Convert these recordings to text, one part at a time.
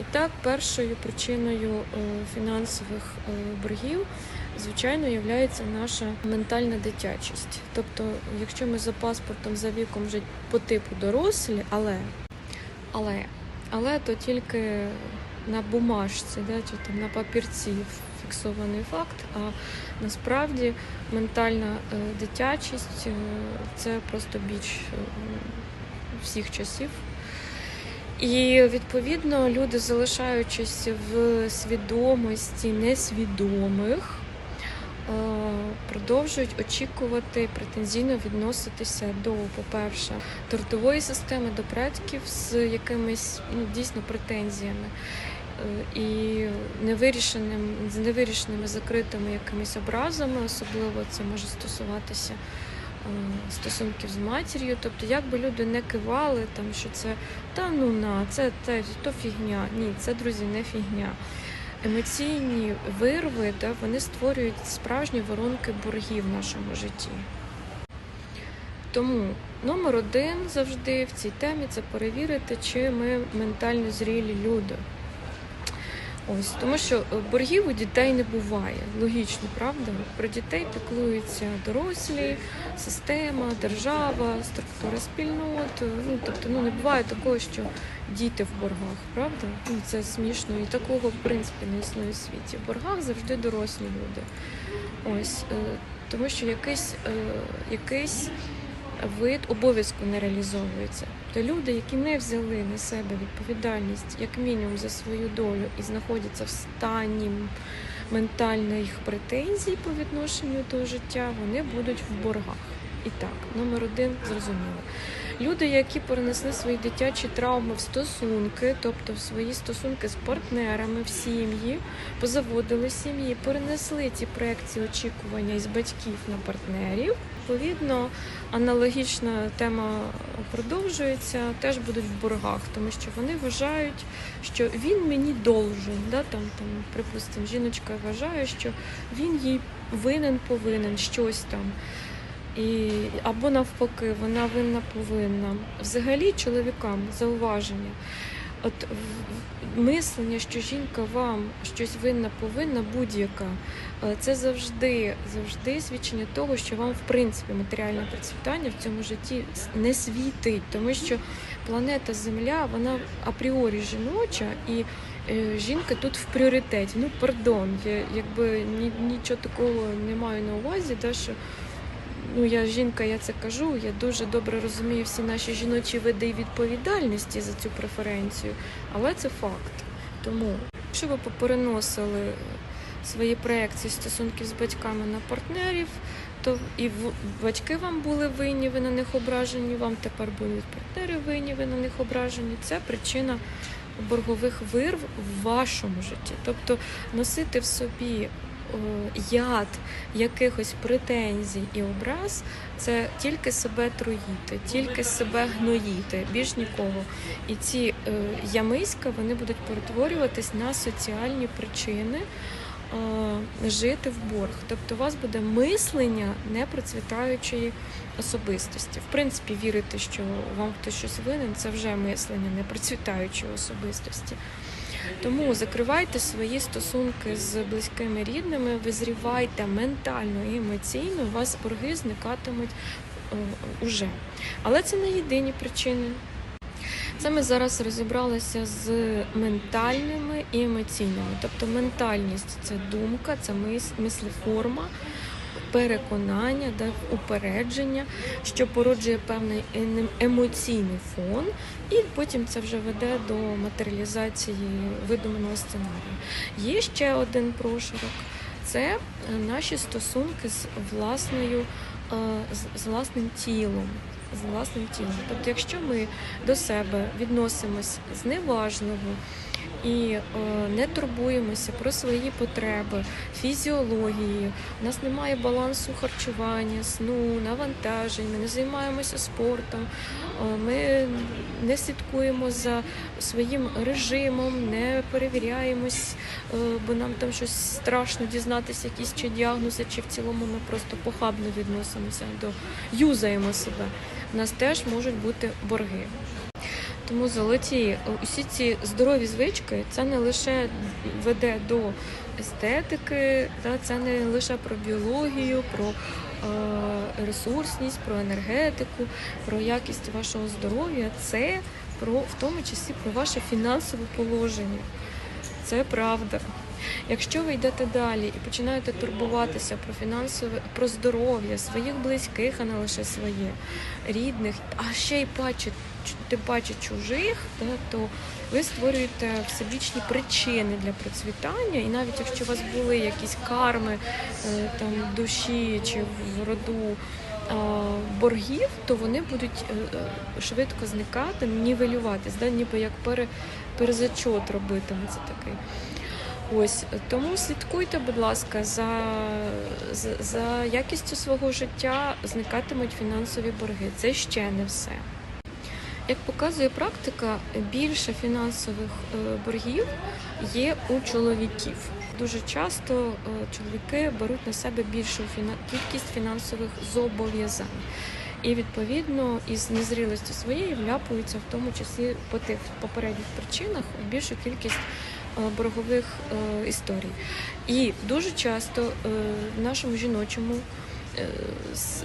І так, першою причиною е, фінансових е, боргів, звичайно, є наша ментальна дитячість. Тобто, якщо ми за паспортом за віком вже по типу дорослі, але, але, але то тільки на бумажці, да, чи там на папірці фіксований факт. А насправді ментальна е, дитячість це просто біч всіх часів. І відповідно люди, залишаючись в свідомості несвідомих, е, продовжують очікувати претензійно відноситися до, по-перше, трудової системи, до предків з якимись ну, дійсно претензіями. Е, І невирішеним, з невирішеними закритими якимись образами, особливо це може стосуватися стосунків з матір'ю. Тобто, як би люди не кивали, там що це та ну на, це те, то фігня. Ні, це друзі, не фігня. Емоційні вирви, да, вони створюють справжні воронки боргів в нашому житті. Тому номер один завжди в цій темі це перевірити, чи ми ментально зрілі люди. Ось тому, що е, боргів у дітей не буває. Логічно, правда? Про дітей піклуються дорослі, система, держава, структури спільнот. Ну тобто, ну не буває такого, що діти в боргах, правда? Ну це смішно, і такого в принципі не існує в світі. В боргах завжди дорослі люди. Ось е, тому, що якийсь, е, якийсь вид обов'язку не реалізовується. То люди, які не взяли на себе відповідальність як мінімум за свою долю і знаходяться в стані ментальних претензій по відношенню до життя, вони будуть в боргах. І так, номер один зрозуміло. Люди, які перенесли свої дитячі травми в стосунки, тобто в свої стосунки з партнерами, в сім'ї, позаводили сім'ї, перенесли ці проекції очікування із батьків на партнерів. Відповідно, аналогічна тема продовжується, теж будуть в боргах, тому що вони вважають, що він мені должен. Да? Там, там, припустимо, жіночка вважає, що він їй винен, повинен щось там. І, або навпаки, вона винна повинна. Взагалі, чоловікам зауваження. От мислення, що жінка вам щось винна повинна, будь-яка, е, це завжди, завжди свідчення того, що вам в принципі матеріальне процвітання в цьому житті не світить, тому що планета Земля, вона апріорі жіноча і. е, Жінка тут в пріоритеті. Ну, пардон, я якби ні, нічого такого не маю на увазі, да, що ну я жінка, я це кажу. Я дуже добре розумію всі наші жіночі види і відповідальності за цю преференцію, але це факт. Тому, якщо ви попереносили свої проекції стосунків з батьками на партнерів, то і батьки вам були винні, ви на них ображені, вам тепер будуть партнери винні, ви на них ображені. Це причина боргових вирв в вашому житті. Тобто носити в собі яд якихось претензій і образ це тільки себе труїти, тільки себе гноїти, більш нікого. І ці е, ямиська вони будуть перетворюватись на соціальні причини. е, Жити в борг, тобто у вас буде мислення непроцвітаючої особистості. В принципі, вірити, що вам хтось щось винен, це вже мислення непроцвітаючої особистості. Тому закривайте свої стосунки з близькими рідними, визрівайте ментально і емоційно, у вас борги зникатимуть е, уже. Але це не єдині причини. Це ми зараз розібралися з ментальними і емоційними. Тобто ментальність це думка, це мис- мислеформа, переконання, да, упередження, що породжує певний ем- емоційний фон, і потім це вже веде до матеріалізації видуманого сценарію. Є ще один прошарок це е, наші стосунки з власною, е, з- власним тілом. З власним тілом. Тобто, якщо ми до себе відносимось зневажливо і е, не турбуємося про свої потреби, фізіології, у нас немає балансу харчування, сну, навантажень, ми не займаємося спортом, е, ми не слідкуємо за своїм режимом, не перевіряємось, е, бо нам там щось страшно дізнатися, якісь чи діагнози, чи в цілому ми просто похабно відносимося до юзаємо себе. У нас теж можуть бути борги. Тому золоті, усі ці здорові звички це не лише веде до естетики, це не лише про біологію, про е, ресурсність, про енергетику, про якість вашого здоров'я. Це про в тому числі про ваше фінансове положення. Це правда. Якщо ви йдете далі і починаєте турбуватися про фінансове, про здоров'я своїх близьких, а не лише своє, рідних, а ще й паче, тим паче чужих, то ви створюєте всебічні причини для процвітання, і навіть якщо у вас були якісь карми е, там душі чи в роду боргів, то вони будуть е, е, швидко зникати, нівелюватись, да, ніби як пере, перезачот робитиметься такий. Ось тому слідкуйте, будь ласка, за, за, за якістю свого життя зникатимуть фінансові борги. Це ще не все. Як показує практика, більше фінансових е, боргів є у чоловіків. Дуже часто е, чоловіки беруть на себе більшу кількість фінансових зобов'язань. І відповідно із незрілості своєї вляпуються в тому числі по тих попередніх причинах більшу кількість боргових е, історій. І дуже часто е, в нашому жіночому е,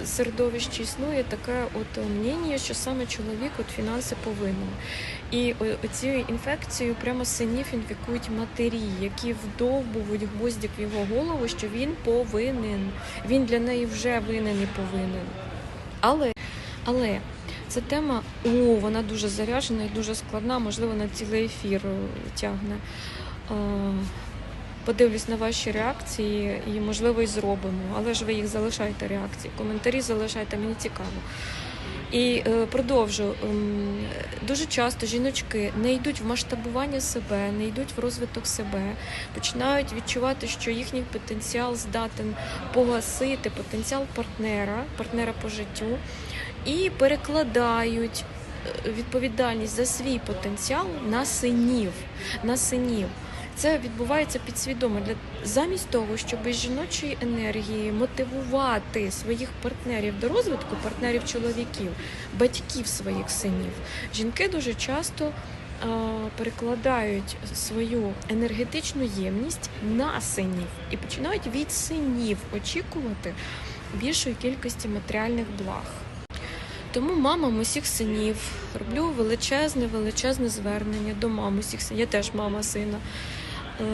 середовищі існує таке от мнення, що саме чоловік от фінанси повинен. І оцією інфекцією прямо синів інфікують матері, які вдовбують гвоздик в його голову, що він повинен. Він для неї вже винен і повинен. Але, але ця тема, о, вона дуже заряджена і дуже складна, можливо, на цілий ефір е, тягне. Е, Подивлюсь на ваші реакції і, можливо, і зробимо. Але ж ви їх залишайте реакції. Коментарі залишайте, мені цікаво. І е, продовжу. Ем, Дуже часто жіночки не йдуть в масштабування себе, не йдуть в розвиток себе, починають відчувати, що їхній потенціал здатен погасити потенціал партнера, партнера по життю, і перекладають е, відповідальність за свій потенціал на синів. На синів. Це відбувається підсвідомо для замість того, щоб із жіночої енергії мотивувати своїх партнерів до розвитку, партнерів чоловіків, батьків своїх синів. Жінки дуже часто е, перекладають свою енергетичну ємність на синів і починають від синів очікувати більшої кількості матеріальних благ. Тому мамам усіх синів роблю величезне, величезне звернення до мам усіх синів. Я теж мама сина. Е,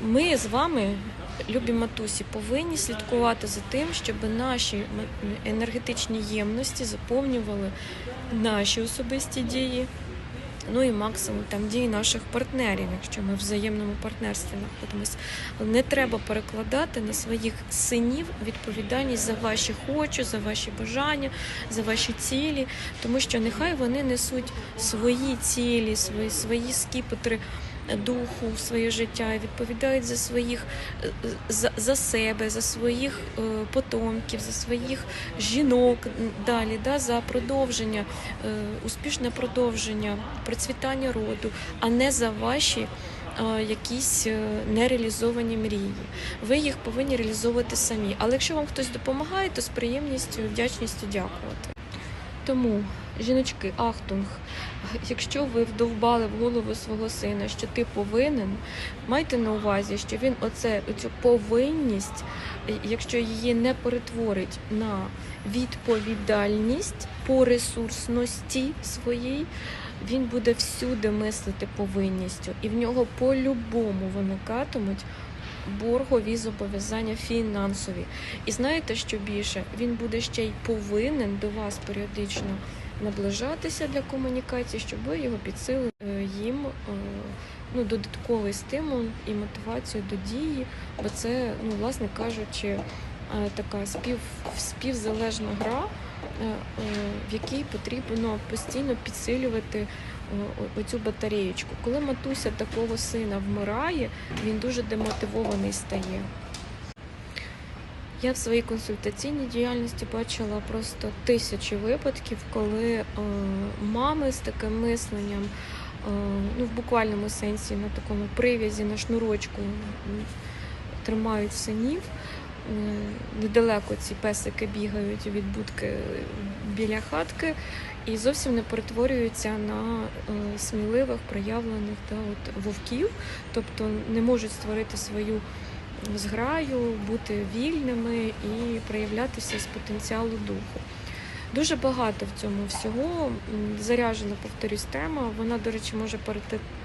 Ми з вами, любі матусі, повинні слідкувати за тим, щоб наші енергетичні ємності заповнювали наші особисті дії. Ну і максимум там дії наших партнерів, якщо ми в взаємному партнерстві знаходимося. Не треба перекладати на своїх синів відповідальність за ваші хочу, за ваші бажання, за ваші цілі, тому що нехай вони несуть свої цілі, свої, свої скіпетри духу в своє життя і відповідають за своїх за, за себе, за своїх е, потомків, за своїх жінок далі, да, за продовження, е, успішне продовження, процвітання роду, а не за ваші. е, Якісь нереалізовані мрії. Ви їх повинні реалізовувати самі. Але якщо вам хтось допомагає, то з приємністю вдячністю дякувати. Тому, жіночки, ахтунг, якщо ви вдовбали в голову свого сина, що ти повинен, майте на увазі, що він оце, оцю повинність, якщо її не перетворить на відповідальність по ресурсності своїй, він буде всюди мислити повинністю, і в нього по-любому виникатимуть боргові зобов'язання фінансові. І знаєте, що більше? Він буде ще й повинен до вас періодично наближатися для комунікації, щоб ви його підсилили е, їм е, ну, додатковий стимул і мотивацію до дії, бо це, ну, власне кажучи, е, така спів, співзалежна гра, в якій потрібно постійно підсилювати оцю батареєчку. Коли матуся такого сина вмирає, він дуже демотивований стає. Я в своїй консультаційній діяльності бачила просто тисячі випадків, коли е, мами з таким мисленням, е, ну в буквальному сенсі на такому прив'язі, на шнурочку тримають синів, недалеко ці песики бігають від будки біля хатки і зовсім не перетворюються на е, сміливих проявлених та от, вовків, тобто не можуть створити свою зграю, бути вільними і проявлятися з потенціалу духу. Дуже багато в цьому всього м, заряджена, повторюсь, тема. Вона, до речі, може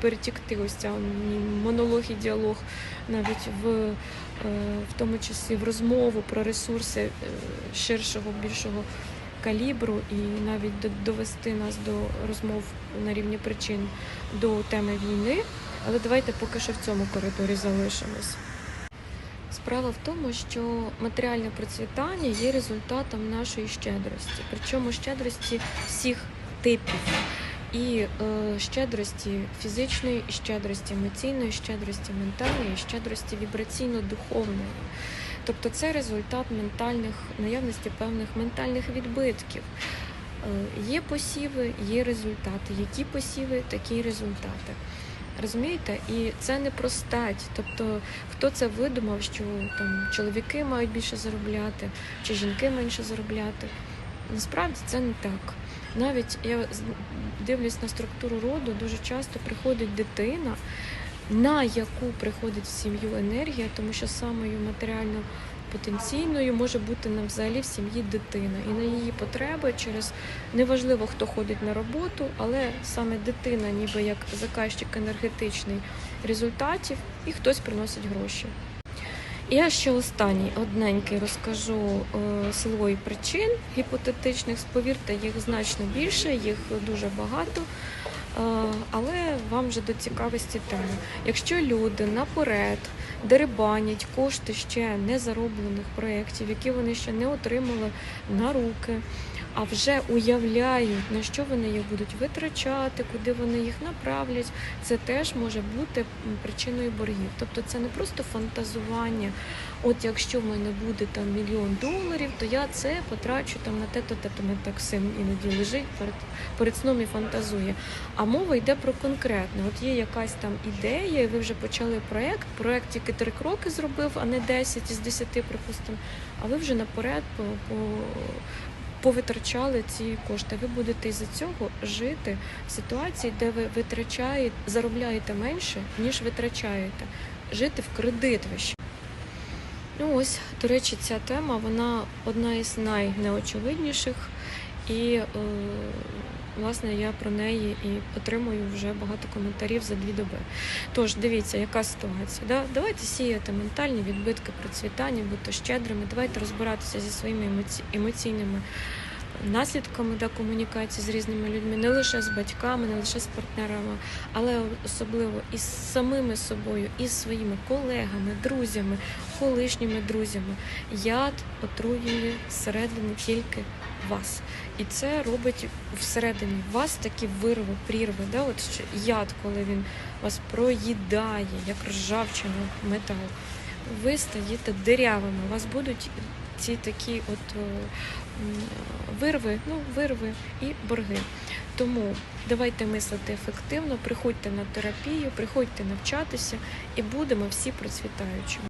перетікти ось ця монолог і діалог навіть в, е, в тому числі в розмову про ресурси е, ширшого, більшого калібру, і навіть до- довести нас до розмов на рівні причин до теми війни. Але давайте поки що в цьому коридорі залишимось. Справа в тому, що матеріальне процвітання є результатом нашої щедрості, причому щедрості всіх типів. І е, щедрості фізичної, і щедрості емоційної, щедрості ментальної, і щедрості вібраційно-духовної. Тобто це результат ментальних наявності певних ментальних відбитків. Е, є посіви, є результати. Які посіви, такі результати. Розумієте? І це не про стать. Тобто, хто це видумав, що там чоловіки мають більше заробляти, чи жінки менше заробляти. Насправді це не так. Навіть я дивлюсь на структуру роду, дуже часто приходить дитина, на яку приходить в сім'ю енергія, тому що самою матеріально потенційною може бути нам взагалі в сім'ї дитина. І на її потреби через неважливо, хто ходить на роботу, але саме дитина, ніби як заказчик енергетичний результатів, і хтось приносить гроші. Я ще останній одненький розкажу е, причин гіпотетичних. Повірте, їх значно більше, їх дуже багато. Але вам вже до цікавості теми. Якщо люди наперед дерибанять кошти ще не зароблених проєктів, які вони ще не отримали на руки, а вже уявляють, на що вони їх будуть витрачати, куди вони їх направлять, це теж може бути причиною боргів. Тобто це не просто фантазування. От якщо в мене буде там мільйон доларів, то я це потрачу там на те-то, те-то. Мене так син іноді лежить перед, перед сном і фантазує. А мова йде про конкретне. От є якась там ідея, і ви вже почали проект. Проект тільки три кроки зробив, а не 10 із 10, припустимо. А ви вже наперед по, по, повитрачали ці кошти. Ви будете із-за цього жити в ситуації, де ви витрачаєте, заробляєте менше, ніж витрачаєте. Жити в кредит вище. Ну ось, до речі, ця тема вона одна із найнеочевидніших, і е, власне я про неї і отримую вже багато коментарів за дві доби. Тож дивіться, яка ситуація. Да? Давайте сіяти ментальні відбитки процвітання, бути щедрими, давайте розбиратися зі своїми емоці... емоційними наслідками да, комунікації з різними людьми, не лише з батьками, не лише з партнерами, але особливо із самими собою, із своїми колегами, друзями, колишніми друзями. Яд отруює зсередини тільки вас. І це робить всередині вас такі вирви, прірви. Да? От що яд, коли він вас проїдає, як ржавчину метал. Ви стаєте дирявими, у вас будуть ці такі от е, вирви, ну, вирви і борги. Тому давайте мислити ефективно, приходьте на терапію, приходьте навчатися і будемо всі процвітаючими.